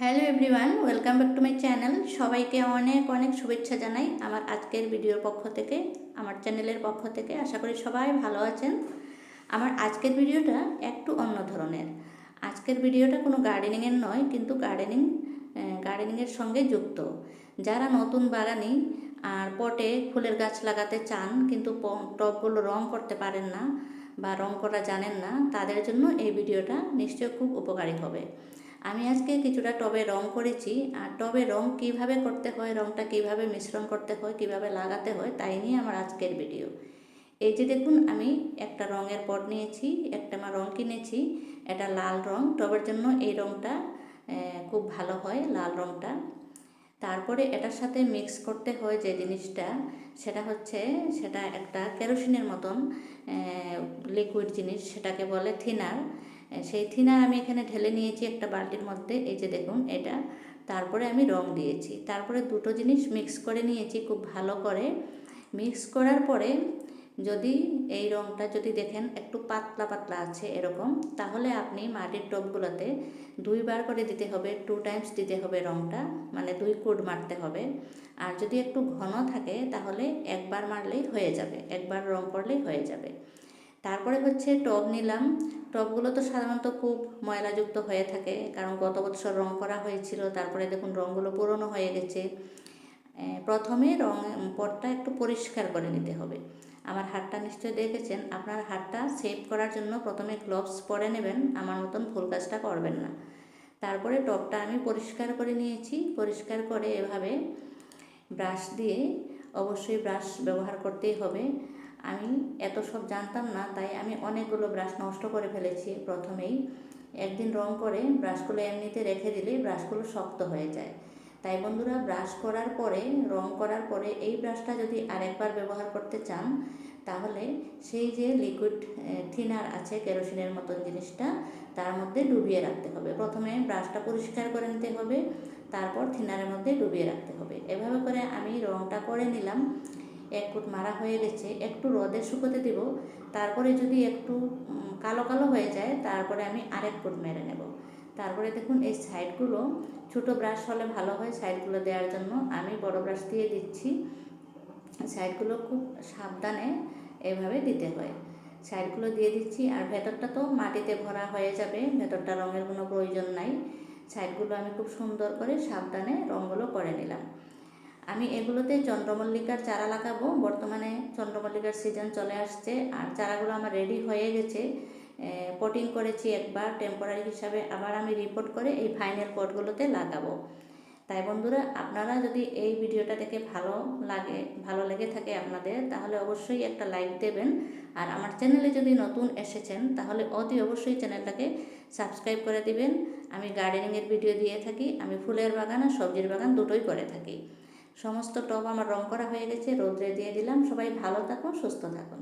Hello everyone welcome back to my channel সবাইকে অনেক অনেক শুভেচ্ছা জানাই আমার আজকের ভিডিওর পক্ষ থেকে, আমার চ্যানেলের পক্ষ থেকে। আশা করি সবাই ভালো আছেন। আমার আজকের ভিডিওটা একটু অন্য ধরনের। আজকের ভিডিওটা কোনো গার্ডেনিংয়ের নয়, কিন্তু গার্ডেনিং গার্ডেনিংয়ের সঙ্গে যুক্ত। যারা নতুন বাগানি আর পটে ফুলের গাছ লাগাতে চান, কিন্তু টবগুলো রং করতে পারেন না বা রং করা জানেন না, তাদের জন্য এই ভিডিওটা নিশ্চয়ই খুব উপকারী হবে। আমি আজকে কিছুটা টবে রং করেছি, আর টবে রং কীভাবে করতে হয়, রংটা কীভাবে মিশ্রণ করতে হয়, কীভাবে লাগাতে হয়, তাই নিয়ে আমার আজকের ভিডিও। এই যে দেখুন, আমি একটা রঙের পট নিয়েছি, একটা আমার রং কিনেছি, এটা লাল রং। টবের জন্য এই রংটা খুব ভালো হয়, লাল রংটা। তারপরে এটার সাথে মিক্স করতে হয় যে জিনিসটা, সেটা হচ্ছে, সেটা একটা কেরোসিনের মতন লিকুইড জিনিস, সেটাকে বলে থিনার। সেই থিনার আমি এখানে ঢেলে নিয়েছি একটা বালতির মধ্যে, এই যে দেখুন এটা। তারপরে আমি রং দিয়েছি। তারপরে দুটো জিনিস মিক্স করে নিয়েছি খুব ভালো করে। মিক্স করার পরে যদি এই রংটা যদি দেখেন একটু পাতলা পাতলা আছে এরকম, তাহলে আপনি মাটির টবগুলোতে দুইবার করে দিতে হবে টু টাইমস দিতে হবে রংটা মানে দুই কোড মারতে হবে। আর যদি একটু ঘন থাকে তাহলে একবার মারলেই হয়ে যাবে, একবার রং করলেই হয়ে যাবে। তারপরে হচ্ছে টব নিলাম। টবগুলো তো সাধারণত খুব ময়লাযুক্ত হয়ে থাকে, কারণ গত বছর রং করা হয়েছিল, তারপরে দেখুন রঙগুলো পুরনো হয়ে গেছে। প্রথমে রং পটটা একটু পরিষ্কার করে নিতে হবে। আমার হাতটা নিশ্চয়ই দেখেছেন, আপনার হাতটা সেভ করার জন্য প্রথমে গ্লোভস পরে নেবেন, আমার মতন ফুল কাজটা করবেন না। তারপরে টবটা আমি পরিষ্কার করে নিয়েছি, পরিষ্কার করে এভাবে ব্রাশ দিয়ে অবশ্যই ব্রাশ ব্যবহার করতেই হবে। আমি এত সব জানতাম না, তাই আমি অনেকগুলো ব্রাশ নষ্ট করে ফেলেছি প্রথমেই। একদিন রং করে ব্রাশগুলো এমনিতে রেখে দিলে ব্রাশগুলো শক্ত হয়ে যায়। তাই বন্ধুরা, ব্রাশ করার পরে, রং করার পরে এই ব্রাশটা যদি আরেকবার ব্যবহার করতে চান, তাহলে সেই যে লিকুইড থিনার আছে কেরোসিনের মতন জিনিসটা, তার মধ্যে ডুবিয়ে রাখতে হবে। প্রথমে ব্রাশটা পরিষ্কার করে নিতে হবে, তারপর থিনারের মধ্যে ডুবিয়ে রাখতে হবে। এভাবে করে আমি রংটা করে নিলাম। এক ফুট মারা হয়ে গেছে, একটু রোদে শুকোতে দেব, তারপরে যদি একটু কালো কালো হয়ে যায়, তারপরে আমি আরেক ফুট মেরে নেব। তারপরে দেখুন এই সাইডগুলো ছোটো ব্রাশ হলে ভালো হয় সাইডগুলো দেওয়ার জন্য। আমি বড় ব্রাশ দিয়ে দিচ্ছি। সাইডগুলো খুব সাবধানে এভাবে দিতে হয়। সাইডগুলো দিয়ে দিচ্ছি, আর ভেতরটা তো মাটিতে ভরা হয়ে যাবে, ভেতরটা রঙের কোনো প্রয়োজন নাই। সাইডগুলো আমি খুব সুন্দর করে সাবধানে রঙগুলো করে নিলাম। আমি এগুলোতে চন্দ্রমল্লিকার চারা লাগাবো। বর্তমানে চন্দ্রমল্লিকার সিজন চলে আসছে আর চারাগুলো আমার রেডি হয়ে গেছে। পটিং করেছি একবার টেম্পোরারি হিসাবে আবার আমি রিপোর্ট করে এই ফাইনাল পটগুলোতে লাগাবো। তাই বন্ধুরা, আপনারা যদি এই ভিডিওটা দেখে ভালো লাগে, ভালো লেগে থাকে আপনাদের, তাহলে অবশ্যই একটা লাইক দেবেন। আর আমার চ্যানেলে যদি নতুন এসেছেন, তাহলে অতি অবশ্যই চ্যানেলটাকে সাবস্ক্রাইব করে দিবেন। আমি গার্ডেনিংয়ের ভিডিও দিয়ে থাকি, আমি ফুলের বাগান আর সবজির বাগান দুটোই করে থাকি। সমস্ত টব আমার রং করা হয়ে গেছে, রোদ্রে দিয়ে দিলাম। সবাই ভালো থাকুন, সুস্থ থাকুন।